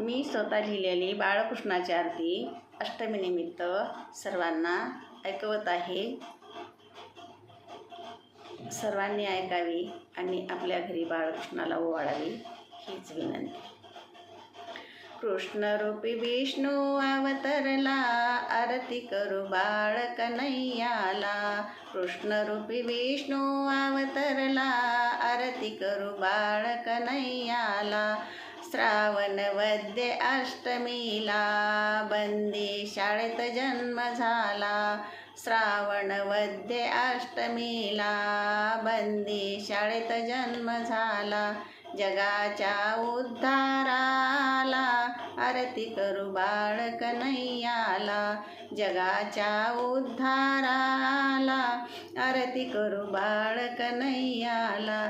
मी स्वतः लिहिलेली बाळकृष्णाची आरती अष्टमीनिमित्त सर्वांना ऐकवत आहे. सर्वांनी ऐकावी आणि आपल्या घरी बाळकृष्णाला ओवाळावी हीच विनंती. कृष्णरूपी विष्णू अवतरला आरती करू बाळ कन्हैयाला कृष्णरूपी विष्णू अवतरला आरती करू बाळ कन्हैयाला श्रावण वद्य अष्टमीला बंदी शाळेत जन्म झाला. श्रावण वद्य अष्टमीला बंदी शाळेत जन्म झाला. जगाच्या उद्धाराला आरती करू बाळ कन्हैयाला जगाच्या उद्धाराला आरती करू बाळ कन्हैयाला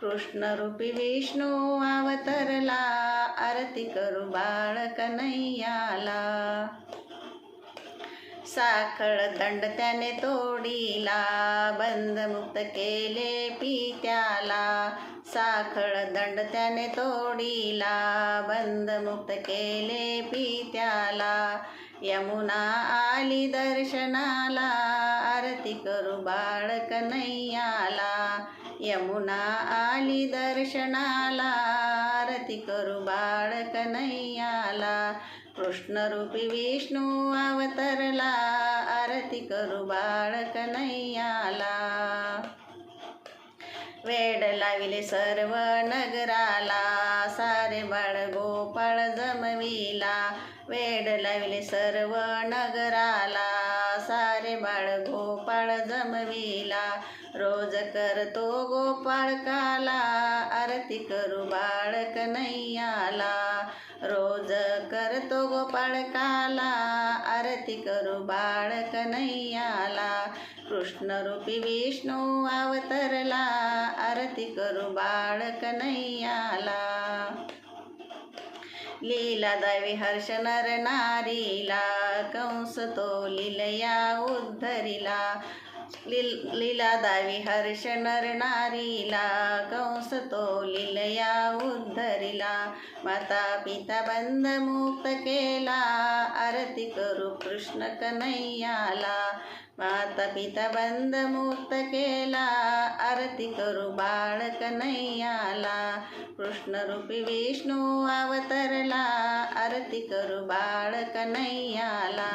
कृष्णरूपी विष्णू अवतरला आरती करू बाळ कन्हैयाला. साखळ दंड त्याने तोडीला बंधमुक्त केले पित्याला. साखळ दंड त्याने तोडीला बंधमुक्त केले पित्याला. यमुना आली दर्शनाला आरती करू बाळ कन्हैयाला. यमुना आली दर्शनाला आरती करू बाळ कन्हैयाला कृष्णरूपी विष्णू अवतरला आरती करू बाळ कन्हैयाला वेड लाविले सर्व नगराला सारे बाळ गोपाळ जमविला. वेड लाविले सर्व नगराला सारे बाळ गोपाळ जमविला. करतो गोपाळ काला आरती करू बाळ कन्हैयाला रोज करतो गोपाळ काला आरती करू बाळ कन्हैयाला कृष्णरूपी विष्णू अवतरला आरती करू बाळ कन्हैयाला लीला दावी हर्ष नर नारीला कंस तो लिलया उद्धरिला. लील लीला दावी हर्ष नर नारीला कंस तो लीलया उद्धरिला माता पिता बंद मुक्त केला आरती करू कृष्ण कन्हैयाला माता पिता बंद मुक्त केला आरती करू बाळ कन्हैयाला कृष्णरूपी विष्णू अवतरला आरती करू बाळ कन्हैयाला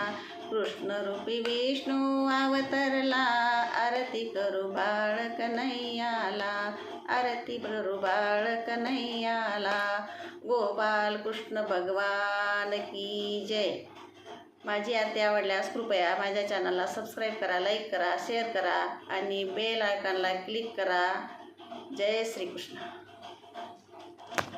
कृष्णरूपी विष्णू अवतरला आरती करू बाळ कन्हैयाला आरती करू बाळ कन्हैयाला गोपाल कृष्ण भगवान की जय. माझी आरती आवडल्यास कृपया माझ्या चॅनलला सबस्क्राईब करा लाईक करा शेअर करा आणि बेल आयकॉनला क्लिक करा. जय श्रीकृष्ण.